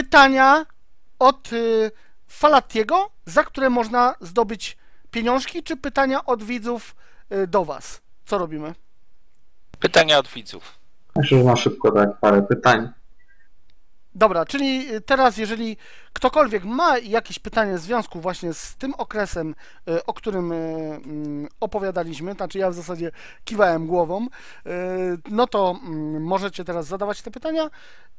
pytania od y, Falatiego, za które można zdobyć pieniążki, czy pytania od widzów y, do Was? Co robimy? Pytania od widzów. Myślę, że na szybko tak parę pytań. Dobra, czyli teraz, jeżeli ktokolwiek ma jakieś pytanie w związku właśnie z tym okresem, y, o którym y, mm, opowiadaliśmy, znaczy ja w zasadzie kiwałem głową, y, no to mm, możecie teraz zadawać te pytania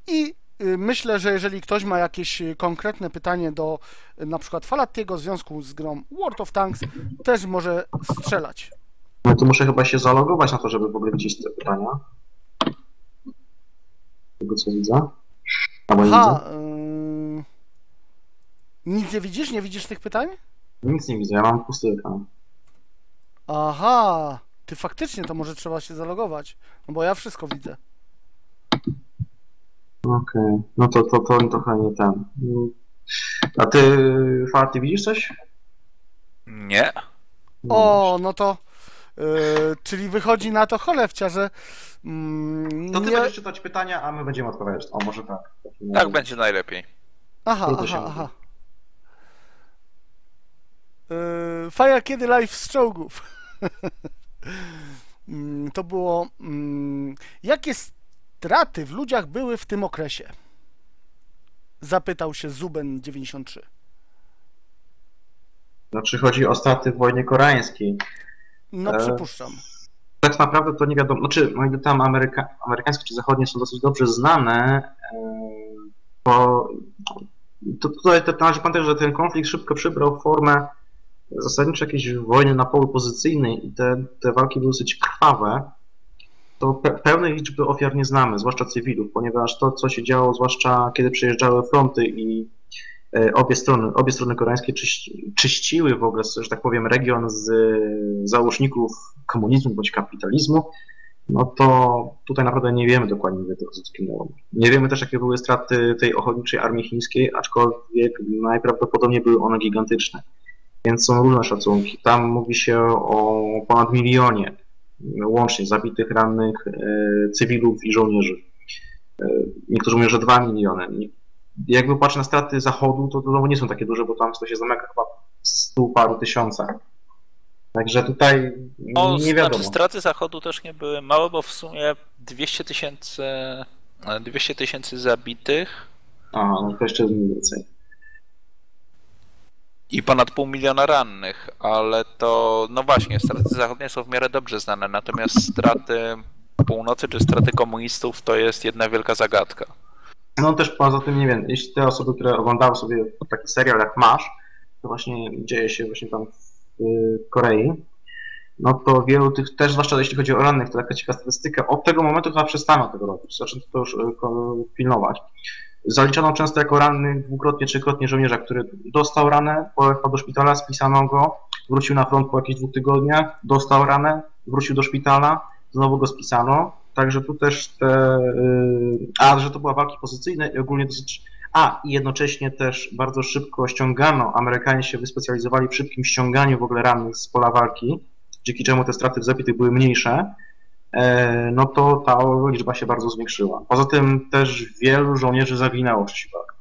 i y, myślę, że jeżeli ktoś ma jakieś y, konkretne pytanie do y, na przykład Falatiego w związku z grą World of Tanks, też może strzelać. No to muszę chyba się zalogować na to, żeby w ogóle widzieć te pytania. Tego co widzę. Aha, widzę. y, nic nie widzisz? Nie widzisz tych pytań? Nic nie widzę, ja mam pusty ekran. Aha, ty faktycznie to może trzeba się zalogować, no bo ja wszystko widzę. Okej, no to, to, to trochę nie ten. A ty, Farty, widzisz coś? Nie. O, no to, y, czyli wychodzi na to cholewcia, że mm, To ty nie... będziesz czytać pytania, a my będziemy odpowiadać. O, może tak. Tak będzie najlepiej. Aha, aha, aha. Yy, Faja kiedy live z czołgów? Mm, to było. mm, Jakie straty w ludziach były w tym okresie? Zapytał się Zuben 93. Znaczy chodzi o straty w wojnie koreańskiej. No, E, przypuszczam. Tak naprawdę to nie wiadomo, znaczy o ile tam Ameryka, amerykańskie czy zachodnie są dosyć dobrze znane, e, bo to tutaj to należy pamiętać, że ten konflikt szybko przybrał formę zasadniczo jakiejś wojny na polu pozycyjnej i te, te walki były dosyć krwawe, to pe pełnej liczby ofiar nie znamy, zwłaszcza cywilów, ponieważ to, co się działo, zwłaszcza kiedy przejeżdżały fronty i e, obie strony, obie strony koreańskie czyści, czyściły w ogóle, że tak powiem, region z załóżników komunizmu bądź kapitalizmu, no to tutaj naprawdę nie wiemy dokładnie, ile tego zginęło. Nie wiemy też, jakie były straty tej ochotniczej armii chińskiej, aczkolwiek najprawdopodobniej były one gigantyczne. Więc są różne szacunki. Tam mówi się o ponad milionie łącznie zabitych, rannych e, cywilów i żołnierzy. E, niektórzy mówią, że 2 miliony. Jakby patrzeć na straty Zachodu, to, to nie są takie duże, bo tam to się zamyka chyba w stu paru tysiącach. Także tutaj No, nie wiadomo. znaczy straty Zachodu też nie były małe, bo w sumie 200 tysięcy e, 200 tysięcy zabitych Aha, no to jeszcze mniej więcej. I ponad pół miliona rannych, ale to, no właśnie, straty zachodnie są w miarę dobrze znane, natomiast straty północy czy straty komunistów to jest jedna wielka zagadka. No też poza tym, nie wiem, jeśli te osoby, które oglądały sobie taki serial jak Masz, to właśnie dzieje się właśnie tam w y, Korei, no to wielu tych też, zwłaszcza jeśli chodzi o rannych, to taka ciekawa statystyka, od tego momentu chyba przestano tego robić, zaczęto to już y, pilnować. Zaliczano często jako ranny dwukrotnie, trzykrotnie żołnierza, który dostał ranę, pojechał do szpitala, spisano go, wrócił na front po jakichś dwóch tygodniach, dostał ranę, wrócił do szpitala, znowu go spisano. Także tu też te. y, A, że to były walki pozycyjne i ogólnie dosyć. A, i jednocześnie też bardzo szybko ściągano. Amerykanie się wyspecjalizowali w szybkim ściąganiu w ogóle rannych z pola walki, dzięki czemu te straty w zabitych były mniejsze. E, No to ta liczba się bardzo zwiększyła. Poza tym też wielu żołnierzy zawinęło w walk.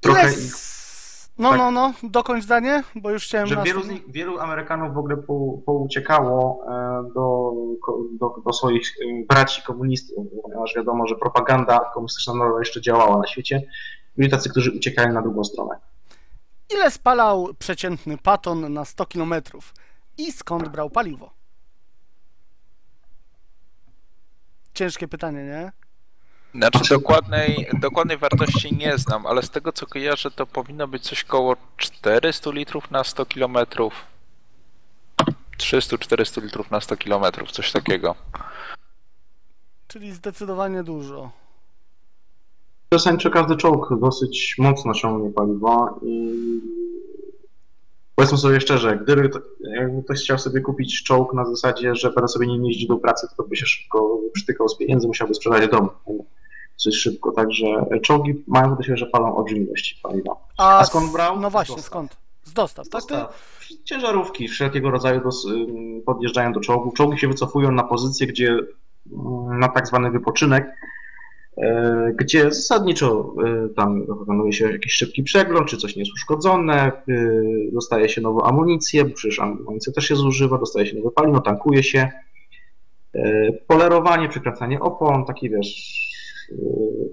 Trochę Ile ich No, tak. no, no, dokończ zdanie, bo już chciałem. że nas- wielu, nich, wielu Amerykanów w ogóle po, pouciekało e, do, do, do swoich e, braci komunistów, ponieważ wiadomo, że propaganda komunistyczna nadal jeszcze działała na świecie. Byli tacy, którzy uciekali na drugą stronę. Ile spalał przeciętny paton na 100 km i skąd brał paliwo? Ciężkie pytanie, nie? Znaczy dokładnej, dokładnej wartości nie znam, ale z tego co kojarzę to powinno być coś koło 400 litrów na 100 kilometrów. 300-400 litrów na 100 kilometrów, coś takiego. Czyli zdecydowanie dużo. Zasadniczo każdy czołg dosyć mocno ciągnie paliwo i powiedzmy sobie szczerze, gdyby jakby ktoś chciał sobie kupić czołg na zasadzie, że będę sobie nim jeździć do pracy, to by się szybko przytykał z pieniędzy, musiałby sprzedać dom dosyć szybko, także czołgi mają do siebie, że palą olbrzymie ilości paliwa. A, A skąd brał? No właśnie, Z dostaw. skąd? Z dostaw, tak? Ty... Dostaw. Ciężarówki wszelkiego rodzaju dos, podjeżdżają do czołgów. Czołgi się wycofują na pozycję, gdzie ym, na tak zwany wypoczynek gdzie zasadniczo e, tam wykonuje się jakiś szybki przegląd, czy coś nie jest uszkodzone, e, dostaje się nową amunicję, bo przecież amunicja też się zużywa, dostaje się nowe paliwo, tankuje się, polerowanie, przykręcanie opon, taki wiesz,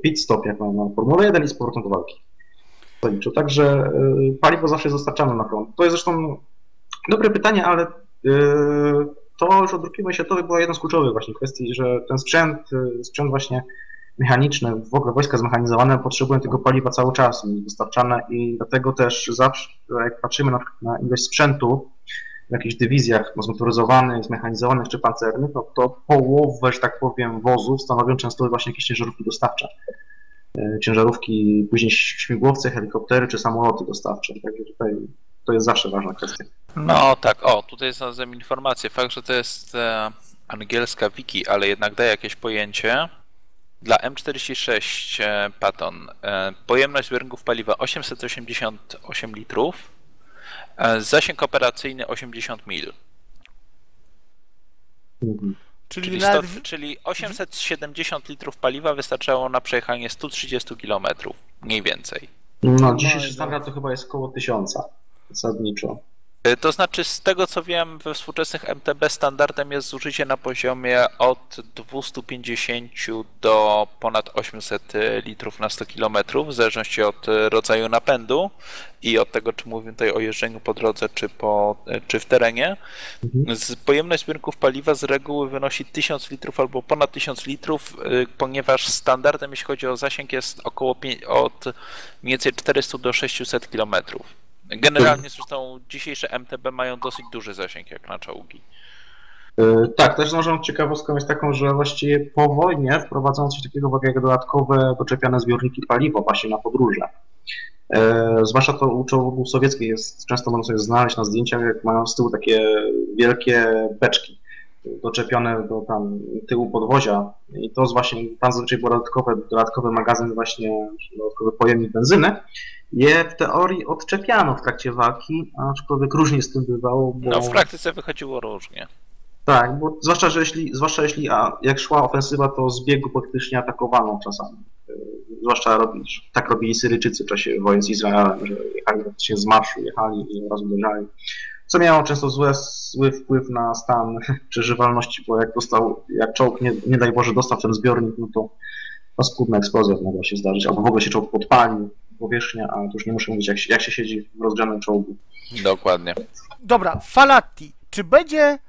pit stop jak na Formule 1 i z powrotem do walki. Zasadniczo. Także paliwo zawsze jest dostarczane na front. To jest zresztą dobre pytanie, ale to już od wojny światowej była jedna z kluczowych właśnie kwestii, że ten sprzęt, sprzęt właśnie mechaniczne, w ogóle wojska zmechanizowane potrzebują tego paliwa cały czas dostarczane i dlatego też zawsze, jak patrzymy na, na ilość sprzętu w jakichś dywizjach zmotoryzowanych, zmechanizowanych czy pancernych, no to połowę, że tak powiem, wozów stanowią często właśnie jakieś ciężarówki dostawcze. E, ciężarówki, później śmigłowce, helikoptery czy samoloty dostawcze. Także tutaj to jest zawsze ważna kwestia. No tak, o, tutaj znalazłem informację. Fakt, że to jest e, angielska wiki, ale jednak daje jakieś pojęcie. Dla M46 e, Patton e, pojemność zbiorników paliwa 888 litrów, e, zasięg operacyjny 80 mil. Mhm. Czyli, czyli, nawet... 100, czyli 870 litrów paliwa wystarczało na przejechanie 130 km, mniej więcej. No, dzisiejszy standard to chyba jest około 1000 zasadniczo. Y, to znaczy, z tego co wiem, we współczesnych MTB standardem jest zużycie na poziomie od 250 do ponad 800 litrów na 100 km, w zależności od rodzaju napędu i od tego, czy mówimy tutaj o jeżdżeniu po drodze, czy, po, czy w terenie. Mhm. Z pojemność zbiorników paliwa z reguły wynosi 1000 litrów albo ponad 1000 litrów, y, ponieważ standardem, jeśli chodzi o zasięg, jest około od mniej więcej 400 do 600 kilometrów. Generalnie zresztą dzisiejsze MTB mają dosyć duży zasięg jak na czołgi. E, tak, też może ciekawostką jest taką, że właściwie po wojnie wprowadzono coś takiego jak dodatkowe doczepiane zbiorniki paliwa właśnie na podróże. E, zwłaszcza to u czołgów sowieckich jest, często można sobie znaleźć na zdjęciach, jak mają z tyłu takie wielkie beczki doczepione do tam tyłu podwozia i to jest właśnie, tam zazwyczaj był dodatkowy, dodatkowy magazyn właśnie, dodatkowy pojemnik benzyny je w teorii odczepiano w trakcie walki, aczkolwiek różnie z tym bywało. Bo... No w praktyce wychodziło różnie. Tak, bo zwłaszcza, że jeśli, zwłaszcza jeśli a, jak szła ofensywa, to z biegu praktycznie atakowano czasami. Zwłaszcza robi, tak robili Syryjczycy w czasie wojen z Izraelem, że jechali praktycznie z marszu, jechali i raz uderzali. Co miało często złe, zły wpływ na stan przeżywalności, bo jak dostał, jak czołg, nie, nie daj Boże, dostał ten zbiornik, no to paskudna eksplozja mogła się zdarzyć, albo w ogóle się czołg podpalił, powierzchnia, a to już nie muszę mówić, jak się, jak się siedzi w rozgrzanym czołgu. Dokładnie. Dobra, Falati, czy będzie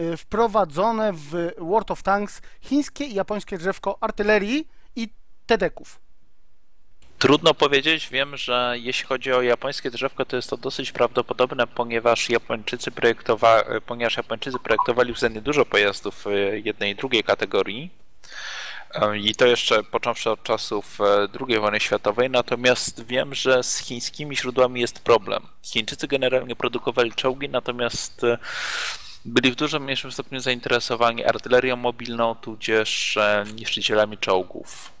y, wprowadzone w World of Tanks chińskie i japońskie drzewko artylerii i tedeków? Trudno powiedzieć, wiem, że jeśli chodzi o japońskie drzewko, to jest to dosyć prawdopodobne, ponieważ Japończycy, projektowa ponieważ Japończycy projektowali względnie dużo pojazdów y, jednej i drugiej kategorii. I to jeszcze począwszy od czasów e, II wojny światowej, natomiast wiem, że z chińskimi źródłami jest problem. Chińczycy generalnie produkowali czołgi, natomiast e, byli w dużo mniejszym stopniu zainteresowani artylerią mobilną, tudzież e, niszczycielami czołgów.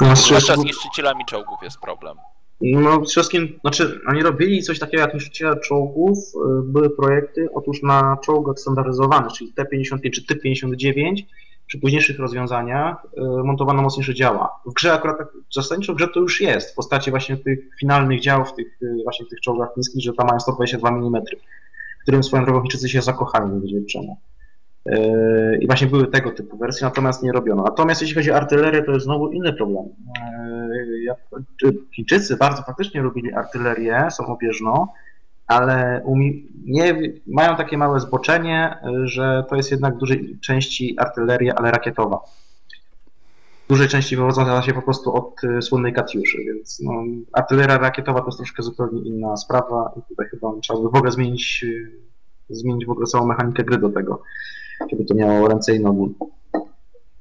No, Zwłaszcza z niszczycielami czołgów jest problem. No, przede wszystkim, znaczy, oni robili coś takiego jak niszczyciele czołgów, były projekty, otóż na czołgach standaryzowanych, czyli T-55 czy T-59, przy późniejszych rozwiązaniach y, montowano mocniejsze działa. W grze akurat tak, zasadniczo w grze to już jest w postaci właśnie tych finalnych dział w tych, y, właśnie w tych czołgach niskich, że tam mają 122 mm, którym swoją drogą się zakochali, nie wiedzieli czemu. Y, I właśnie były tego typu wersje, natomiast nie robiono. Natomiast jeśli chodzi o artylerię, to jest znowu inny problem. Chińczycy bardzo faktycznie robili artylerię samobieżną, ale nie, mają takie małe zboczenie, że to jest jednak w dużej części artyleria, ale rakietowa. W dużej części wywodząca się po prostu od y, słynnej Katiuszy, więc no, artyleria rakietowa to jest troszkę zupełnie inna sprawa i tutaj chyba trzeba by w ogóle zmienić, y, zmienić w ogóle całą mechanikę gry do tego, żeby to miało ręce i nogi.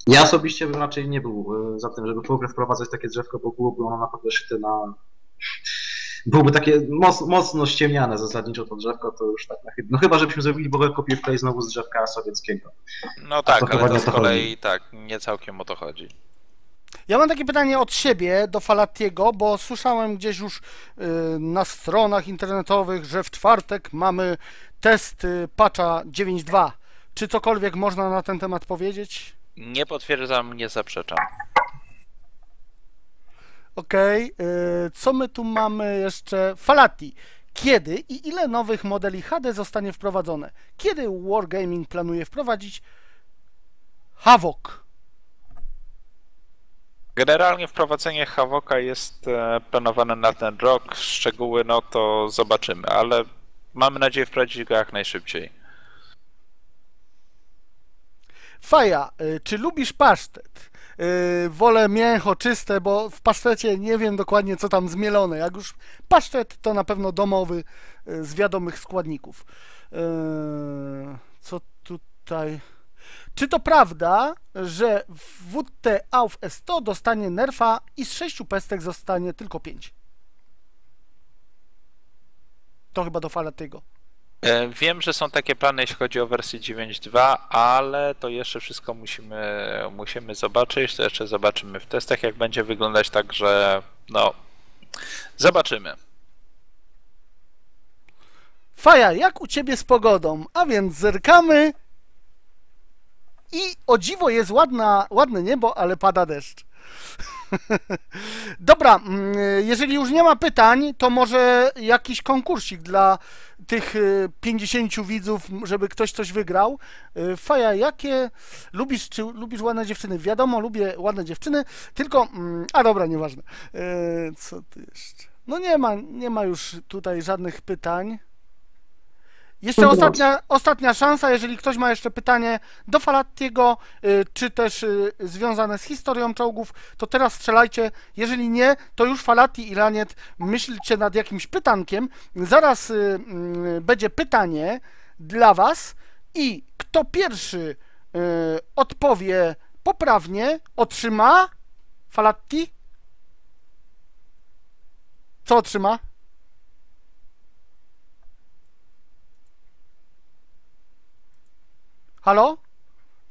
Ja osobiście bym raczej nie był y, za tym, żeby w ogóle wprowadzać takie drzewko, bo byłoby ono naprawdę szyte na byłoby takie moc, mocno ściemniane zasadniczo to drzewko, to już tak na chyba. No chyba, żebyśmy zrobili w ogóle kopię wklej znowu z drzewka sowieckiego. No tak, to ale to z kolei tak, nie całkiem o to chodzi. Ja mam takie pytanie od siebie do Falatiego, bo słyszałem gdzieś już yy, na stronach internetowych, że w czwartek mamy test yy, patcha 9.2. Czy cokolwiek można na ten temat powiedzieć? Nie potwierdzam, nie zaprzeczam. Okej, y, co my tu mamy jeszcze? Falati. Kiedy i ile nowych modeli HD zostanie wprowadzone? Kiedy Wargaming planuje wprowadzić Havok? Generalnie wprowadzenie Havoka jest e, planowane na ten rok. Szczegóły no to zobaczymy, ale mamy nadzieję wprowadzić go jak najszybciej. Faja, y, czy lubisz pasztet? Y, Wolę mięcho czyste, bo w pasztecie nie wiem dokładnie co tam zmielone. Jak już pasztet, to na pewno domowy y, z wiadomych składników. Y, Co tutaj? Czy to prawda, że w WT AUF S100 dostanie nerfa i z 6 pestek zostanie tylko 5? To chyba do Falatiego. E, Wiem, że są takie plany, jeśli chodzi o wersję 9.2, ale to jeszcze wszystko musimy, musimy zobaczyć. To jeszcze zobaczymy w testach, jak będzie wyglądać, także no, zobaczymy. Faja, jak u ciebie z pogodą? A więc zerkamy. I o dziwo jest ładna, ładne niebo, ale pada deszcz. Dobra, mm, jeżeli już nie ma pytań, to może jakiś konkursik dla tych y, 50 widzów, żeby ktoś coś wygrał. Y, Faja, jakie lubisz, czy lubisz ładne dziewczyny? Wiadomo, lubię ładne dziewczyny, tylko, mm, a dobra, nieważne. Y, Co ty jeszcze? No nie ma, nie ma już tutaj żadnych pytań. Jeszcze ostatnia, ostatnia szansa, jeżeli ktoś ma jeszcze pytanie do Falattiego, y, czy też y, związane z historią czołgów, to teraz strzelajcie. Jeżeli nie, to już Falatti i Laniet myślcie nad jakimś pytankiem. Zaraz y, mm, będzie pytanie dla Was i kto pierwszy odpowie poprawnie, otrzyma Falatti? Co otrzyma? Halo?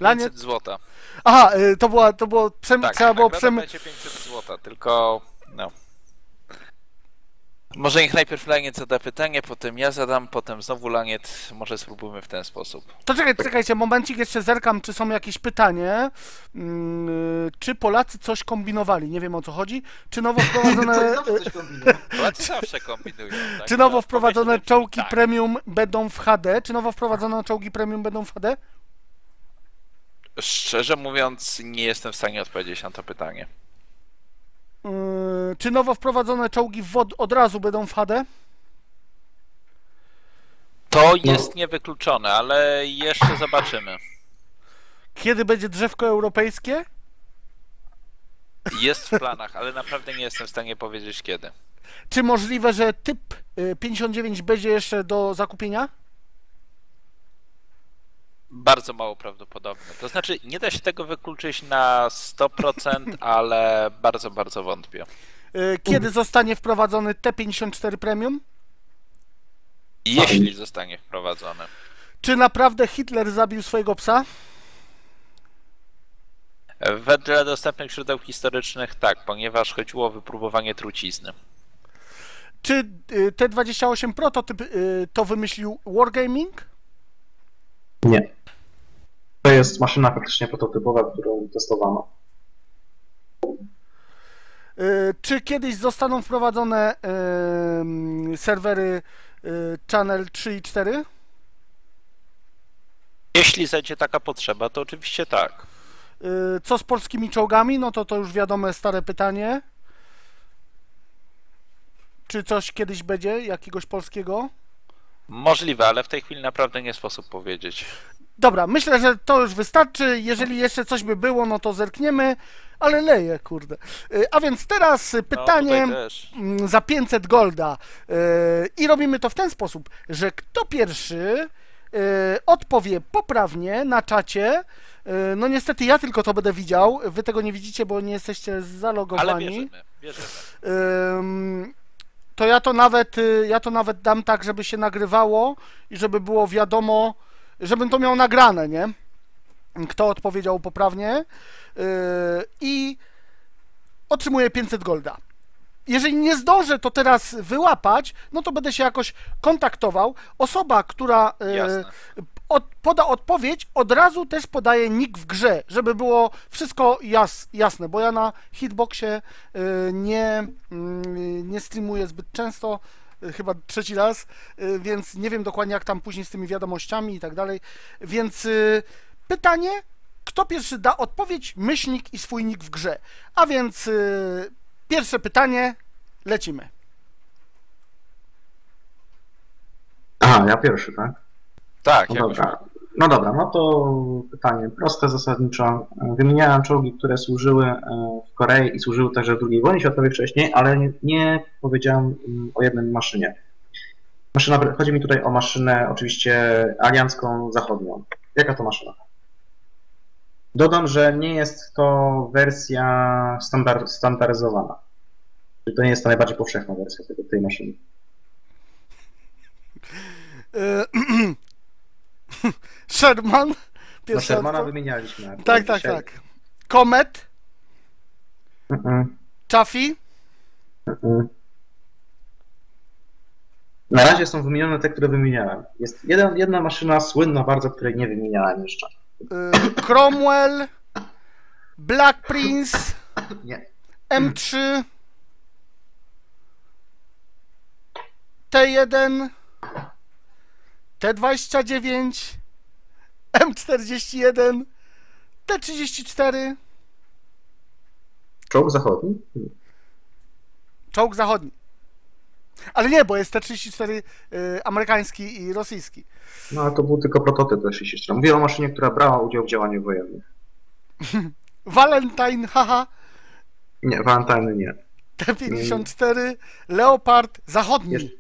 Laniet? 500 złota. Aha, y, to była, to było, przem, Tak, trzeba było nagroda przem... będzie 500 złota, tylko no. Może niech najpierw Laniet zada pytanie, potem ja zadam, potem znowu Laniet. Może spróbujmy w ten sposób. To czekaj, czekajcie, momencik, jeszcze zerkam, czy są jakieś pytanie. Mm, y, czy Polacy coś kombinowali? Nie wiem o co chodzi. Czy nowo wprowadzone. Polacy zawsze kombinują. Tak? czy nowo wprowadzone Powiedzmy, czołgi tak. premium będą w HD? Czy nowo wprowadzone czołgi premium będą w HD? Szczerze mówiąc, nie jestem w stanie odpowiedzieć na to pytanie. Yy, czy nowo wprowadzone czołgi WOD od razu będą w HD? To jest niewykluczone, ale jeszcze zobaczymy. Kiedy będzie drzewko europejskie? Jest w planach, ale naprawdę nie jestem w stanie powiedzieć kiedy. Czy możliwe, że typ y, 59 będzie jeszcze do zakupienia? Bardzo mało prawdopodobne. To znaczy, nie da się tego wykluczyć na 100%, ale bardzo, bardzo wątpię. Y, Kiedy zostanie wprowadzony T54 Premium? Jeśli zostanie wprowadzone. Czy naprawdę Hitler zabił swojego psa? Wedle dostępnych źródeł historycznych tak, ponieważ chodziło o wypróbowanie trucizny. Czy y, T28 prototyp y, to wymyślił Wargaming? Nie. To jest maszyna faktycznie prototypowa, którą testowano. Y, Czy kiedyś zostaną wprowadzone y, serwery y, Channel 3 i 4? Jeśli zajdzie taka potrzeba, to oczywiście tak. Co z polskimi czołgami? No to to już wiadome stare pytanie. Czy coś kiedyś będzie jakiegoś polskiego? Możliwe, ale w tej chwili naprawdę nie sposób powiedzieć. Dobra, myślę, że to już wystarczy. Jeżeli jeszcze coś by było, no to zerkniemy, ale leje, kurde. Y, A więc teraz y, pytanie No, za 500 golda. Y, I robimy to w ten sposób, że kto pierwszy y, odpowie poprawnie na czacie. No niestety ja tylko to będę widział. Wy tego nie widzicie, bo nie jesteście Ale zalogowani. wierzymy, wierzymy. Ym, to ja to nawet ja to nawet dam tak, żeby się nagrywało i żeby było wiadomo, żebym to miał nagrane, nie? Kto odpowiedział poprawnie Yy, i otrzymuję 500 golda. Jeżeli nie zdążę to teraz wyłapać, no to będę się jakoś kontaktował. Osoba, która yy, od, poda odpowiedź, od razu też podaje nick w grze, żeby było wszystko jas, jasne, bo ja na hitboxie y, nie, y, nie streamuję zbyt często, chyba trzeci raz, y, więc nie wiem dokładnie jak tam później z tymi wiadomościami i tak dalej. Więc y, pytanie, kto pierwszy da odpowiedź, myślnik i swój nick w grze. A więc y, pierwsze pytanie, lecimy. Aha, ja pierwszy, tak? Tak, No jakoś. dobra. No dobra, no to pytanie proste zasadniczo. Wymieniałem czołgi, które służyły e, w Korei i służyły także w II wojnie światowej wcześniej, ale nie, powiedziałem mm, o jednej maszynie. Maszyna, chodzi mi tutaj o maszynę oczywiście aliancką zachodnią. Jaka to maszyna? Dodam, że nie jest to wersja standard, standaryzowana. Czyli to nie jest ta najbardziej powszechna wersja tej maszyny. Sherman. No Pierwsza Shermana odpo- wymienialiśmy. Tak, tak, Dzisiaj- tak. Mm-mm. Chaffee, Mm. Na razie są wymienione te, które wymieniałem. Jest jeden, jedna maszyna słynna bardzo, której nie wymieniałem jeszcze. y, Cromwell, Black Prince, Nie. M3, T1, T29, M41, T34, Czołg zachodni? czołg zachodni. Ale nie, bo jest T34 y, amerykański i rosyjski. No ale to był tylko prototyp T-34. Mówię o maszynie, która brała udział w działaniu wojennym. Valentine, haha, Nie, Valentine nie. T54, Leopard zachodni. Y,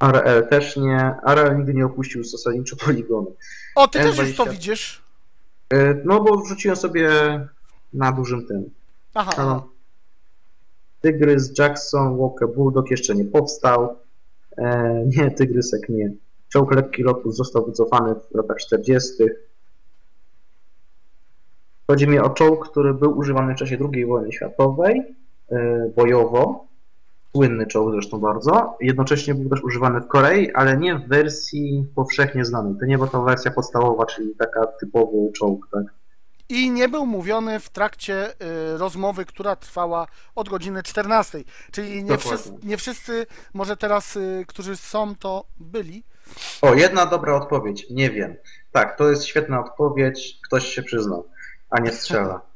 RL też nie. RL nigdy nie opuścił zasadniczo poligonu. o, ty też już M20. to widzisz. E, No bo wrzuciłem sobie na dużym tym. Aha, aha. No. Tygrys, Jackson, Walker, Bulldog jeszcze nie powstał. E, nie, Tygrysek nie. Czołg lekki Lotus został wycofany w latach 40. Chodzi mi o czołg, który był używany w czasie II wojny światowej, e, bojowo. Słynny czołg zresztą bardzo. Jednocześnie był też używany w Korei, ale nie w wersji powszechnie znanej. To nie była to wersja podstawowa, czyli taka typowy czołg, tak? I nie był mówiony w trakcie y, rozmowy, która trwała od godziny 14. Czyli nie, wszyscy, nie wszyscy, może teraz, y, którzy są, to byli. O, jedna dobra odpowiedź. Nie wiem. Tak, to jest świetna odpowiedź. Ktoś się przyznał, a nie strzela.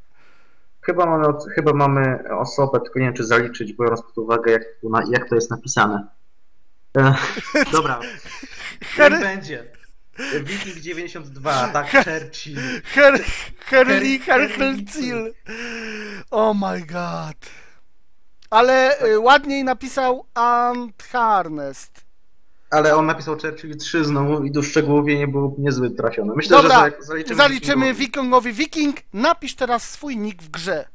Chyba mamy, chyba mamy osobę, tylko nie wiem, czy zaliczyć, biorąc pod uwagę, jak, jak to jest napisane. E, dobra, niech będzie. Viking 92, tak, Churchill. Her, Herli. Oh my god. Ale y, ładniej napisał Ant Harnest. Ale on napisał Churchill 3 znowu i uszczegółowienie było niezbyt trafione. Myślę, że Dobra, jak zaliczymy, zaliczymy Wikingowi Wiking. Napisz teraz swój nick w grze.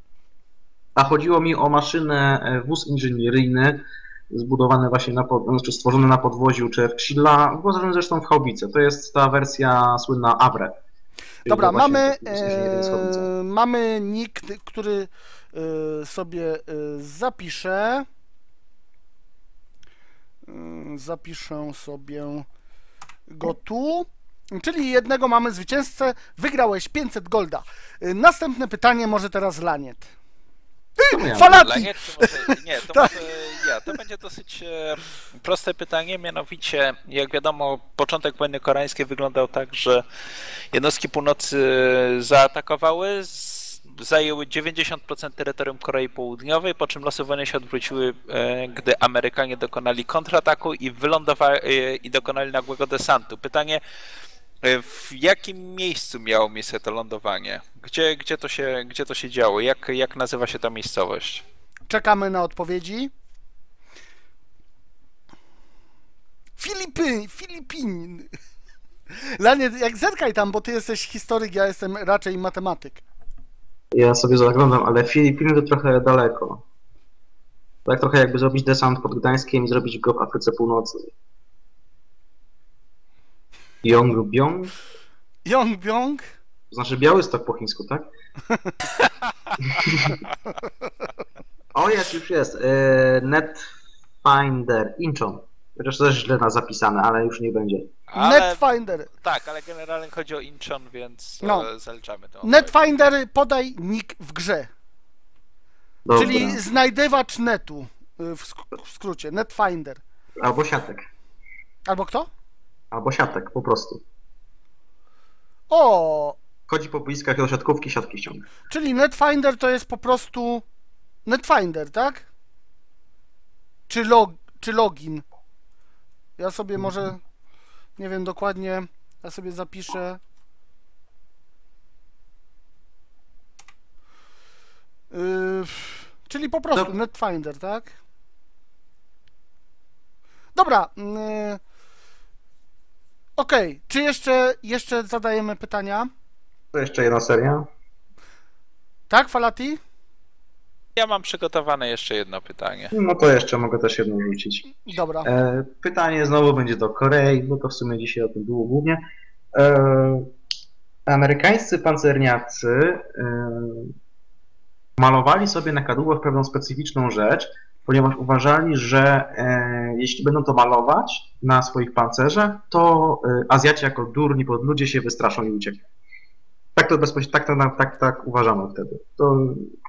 A chodziło mi o maszynę, e, wóz inżynieryjny, zbudowany właśnie na, pod, znaczy stworzony na podwoziu Churchilla, wyposażony zresztą w haubice. To jest ta wersja słynna Avre. Dobra, mamy, e, mamy nick, który e, sobie e, zapiszę. E, Zapiszę sobie go tu. Czyli jednego mamy zwycięzcę. Wygrałeś 500 golda. E, Następne pytanie może teraz Laniet. To ja. Laniet, może, nie, to Tak. może ja. To będzie dosyć e, proste pytanie, mianowicie, jak wiadomo, początek wojny koreańskiej wyglądał tak, że jednostki północy zaatakowały, z, zajęły 90% terytorium Korei Południowej, po czym wojny się odwróciły, e, gdy Amerykanie dokonali kontrataku i wylądowali e, i dokonali nagłego desantu. Pytanie, e, w jakim miejscu miało miejsce to lądowanie? Gdzie, gdzie, to, się, gdzie to się działo? Jak, jak nazywa się ta miejscowość? Czekamy na odpowiedzi. Filipy, Filipin. Laniet, jak zerkaj tam, bo ty jesteś historyk, ja jestem raczej matematyk. Ja sobie zaglądam, ale Filipiny to trochę daleko. Tak trochę jakby zrobić desant pod Gdańskiem i zrobić go w Afryce Północnej. Yongbyon? Yongbyon. To znaczy Białystok po chińsku, tak? o, jest, już jest. E, Netfinder, Incheon. Chociaż też źle na zapisane, ale już nie będzie. Ale, Netfinder. tak, ale generalnie chodzi o Incheon, więc No. no. zaliczamy to. Netfinder, podaj nick w grze. Dobra. Czyli znajdywacz netu. y, W, sk- w skrócie. Netfinder. Albo siatek. Albo kto? Albo siatek, po prostu. O, Chodzi po boiskach do siatkówki, siatki ściąga. czyli Netfinder to jest po prostu Netfinder, tak? Czy, log, czy login? Ja sobie może nie wiem dokładnie, ja sobie zapiszę. Yy, czyli po prostu Dob- Netfinder, tak? Dobra. Yy, Okej, czy jeszcze, jeszcze zadajemy pytania? To jeszcze jedna seria. Tak, Falati? Ja mam przygotowane jeszcze jedno pytanie. No to jeszcze mogę też jedno rzucić. Dobra. E, pytanie znowu będzie do Korei, bo to w sumie dzisiaj o tym było głównie. E, amerykańscy pancerniacy e, malowali sobie na kadłubach pewną specyficzną rzecz, ponieważ uważali, że e, jeśli będą to malować na swoich pancerzach, to e, Azjaci jako durni pod ludzie się wystraszą i uciekną. Tak to bezpośrednio, tak, to, tak, tak uważano wtedy. To,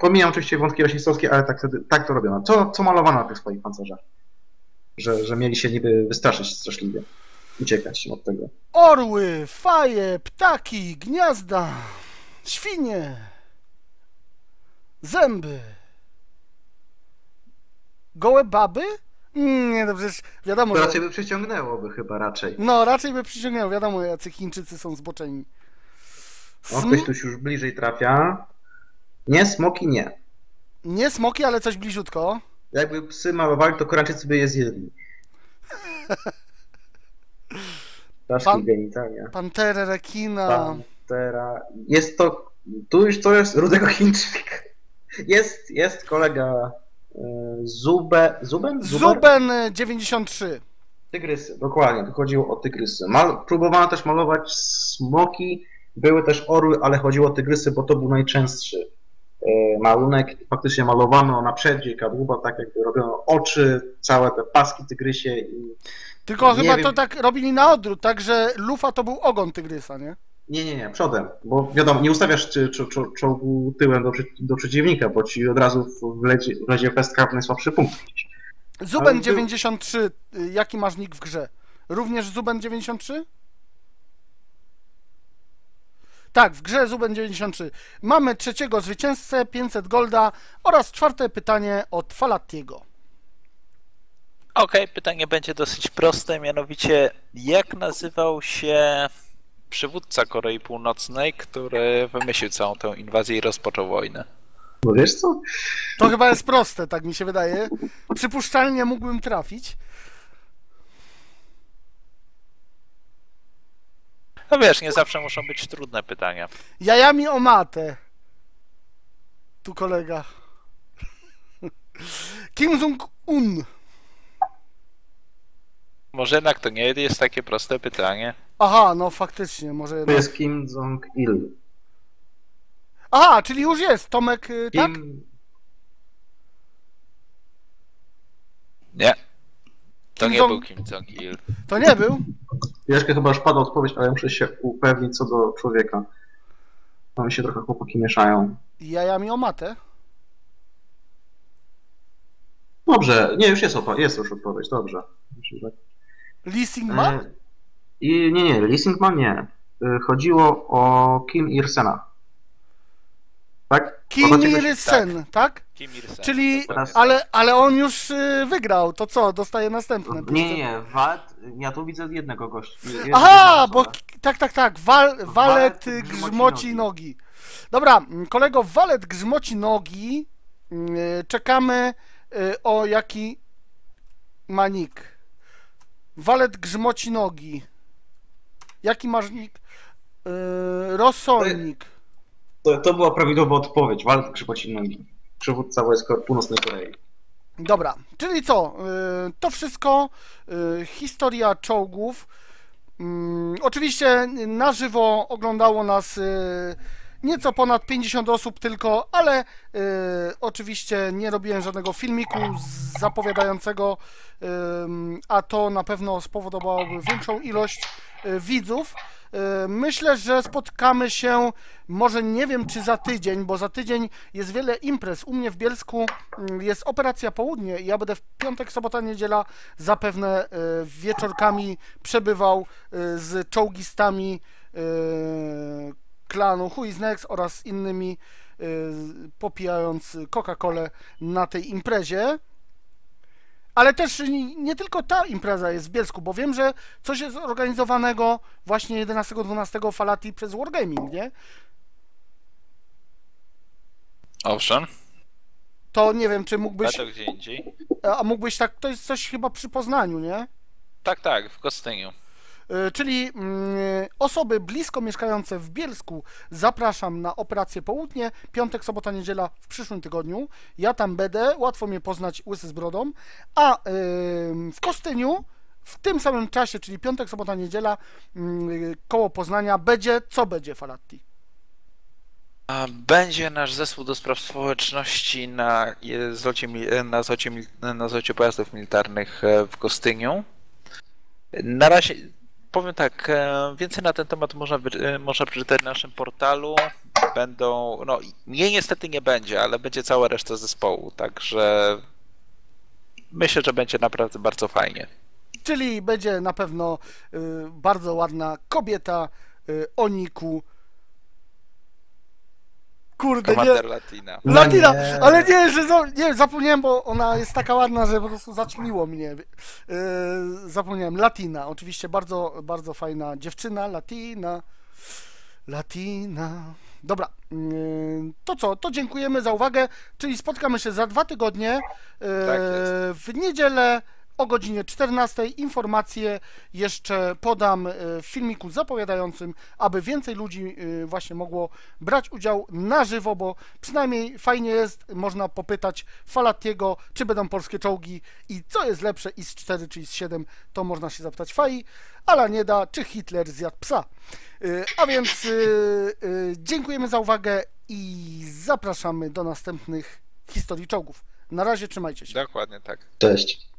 pomijam oczywiście wątki rasistowskie, ale tak, wtedy, tak to robiono. Co, co malowano na tych swoich pancerzach? że, że mieli się niby wystraszyć straszliwie. Uciekać od tego. Orły, faje, ptaki, gniazda, świnie, zęby. Gołe baby? Mm, Nie, no przecież wiadomo, To że... raczej by przyciągnęłoby chyba raczej. No, raczej by przyciągnęło, wiadomo, jacy Chińczycy są zboczeni. O, ktoś już bliżej trafia. Nie, smoki nie. Nie smoki, ale coś bliziutko. Jakby psy malowali, to Koreańczycy by je zjedli. Ptaszki Pan- genitalia. Panterę, rekina. Pantera. Jest to. Tu już to jest rudego Chińczyka. Jest, jest kolega e, Zube. Zuben? Zuber? Zuben y, 93. Tygrysy, dokładnie, tu chodziło o tygrysy. Mal, próbowano też malować smoki, były też orły, ale chodziło o tygrysy, bo to był najczęstszy e, malunek. Faktycznie malowano na przedzie kadłuba, tak jakby robiono oczy, całe te paski tygrysie i Tylko chyba wiem. to tak robili na odwrót, tak, że lufa to był ogon tygrysa, nie? nie, nie, nie, przodem, bo wiadomo, nie ustawiasz czołgu tyłem do, do przeciwnika, bo ci od razu wlezie, wlezie pestka w najsłabszy punkt. Zuben Ale był- 93, y, jaki masz nick w grze? Również Zuben 93? Tak, w grze Zuben 93. Mamy trzeciego zwycięzcę, 500 golda oraz czwarte pytanie od Falatiego. Okej, pytanie będzie dosyć proste, mianowicie jak nazywał się przywódca Korei Północnej, który wymyślił całą tę inwazję i rozpoczął wojnę? No wiesz co? To chyba jest proste, tak mi się wydaje. Przypuszczalnie mógłbym trafić. No wiesz, nie zawsze muszą być trudne pytania. Jajami o matę. Tu kolega. Kim Jong-un. Może jednak to nie jest takie proste pytanie. Aha, no faktycznie, może To jednak. jest Kim Jong-il. Aha, czyli już jest, Tomek, y, tak? Kim, Nie. To Kim nie Jong- był Kim Jong-il. To nie był? Wieszkę chyba już padła odpowiedź, ale muszę się upewnić co do człowieka. Tam się trochę chłopaki mieszają. Jajami o matę. Dobrze, nie, już jest, opa- jest już odpowiedź, dobrze. Myślę, że- Lee Singman? E, I nie, nie, Lee Singman nie. E, Chodziło o Kim Ir-sena. Tak? Kim jakoś- Il-sen, tak? Kim Il-sung. Czyli, ale, ale on już y, wygrał, to co? Dostaje następne. Nie, nie, nie, Wad, ja tu widzę jednego gościa. Aha, bo tak, tak, tak, wal, walet grzmoci grzmoci nogi. nogi. Dobra, kolego, walet grzmoci nogi. y, Czekamy y, o jaki ma nick. Walet grzmoci nogi. Jaki masz nick? Yy, Rosolnik. To, to była prawidłowa odpowiedź, Wald Grzybocin nogi. Przywódca wojsk Północnej Korei. Dobra, czyli co? Yy, To wszystko. yy, Historia czołgów. Mm, Oczywiście na żywo oglądało nas yy, nieco ponad 50 osób tylko, ale y, oczywiście nie robiłem żadnego filmiku zapowiadającego, a to na pewno spowodowałoby większą ilość y, widzów. Y, Myślę, że spotkamy się, może nie wiem czy za tydzień, bo za tydzień jest wiele imprez. U mnie w Bielsku mm, jest Operacja Południe i ja będę w piątek, sobota, niedziela zapewne y, wieczorkami przebywał y, z czołgistami klanu Next oraz innymi popijając Coca-Colę na tej imprezie. Ale też nie tylko ta impreza jest w Bielsku, bo wiem, że coś jest organizowanego właśnie 11-12 Falati przez Wargaming, nie? Owszem, To nie wiem, czy mógłbyś, a to gdzie indziej. a mógłbyś tak, to jest coś chyba przy Poznaniu, nie? Tak, tak, w Gostyniu. Y, Czyli mm, osoby blisko mieszkające w Bielsku zapraszam na operację Południe, piątek, sobota, niedziela w przyszłym tygodniu. Ja tam będę, łatwo mnie poznać łysy z brodą. A w Kostyniu w tym samym czasie, czyli piątek, sobota, niedziela mm, koło Poznania będzie, co będzie Falatti? Będzie nasz zespół do spraw społeczności na zlocie, na zlocie, na zlocie pojazdów militarnych e, w Gostyniu. Na razie powiem tak, e, więcej na ten temat można, e, można przeczytać na naszym portalu. Będą, no mnie niestety nie będzie, ale będzie cała reszta zespołu, także myślę, że będzie naprawdę bardzo fajnie. Czyli będzie na pewno y, bardzo ładna kobieta y, o niku. Kurde, nie, Latina. No Latina, nie. ale nie, że za, nie, zapomniałem, bo ona jest taka ładna, że po prostu zaćmiło mnie. Yy, zapomniałem. Latina, oczywiście bardzo, bardzo fajna dziewczyna, Latina. Latina. Dobra, yy, to co, to dziękujemy za uwagę, czyli spotkamy się za dwa tygodnie yy, Tak jest. w niedzielę o godzinie 14. Informacje jeszcze podam yy, w filmiku zapowiadającym, aby więcej ludzi yy, właśnie mogło brać udział na żywo, bo przynajmniej fajnie jest, można popytać Falatiego, czy będą polskie czołgi i co jest lepsze, IS-4 czy IS-7, to można się zapytać Fai, ale nie da, czy Hitler zjadł psa. Yy, A więc dziękujemy za uwagę i zapraszamy do następnych historii czołgów. Na razie trzymajcie się. Dokładnie tak. Cześć.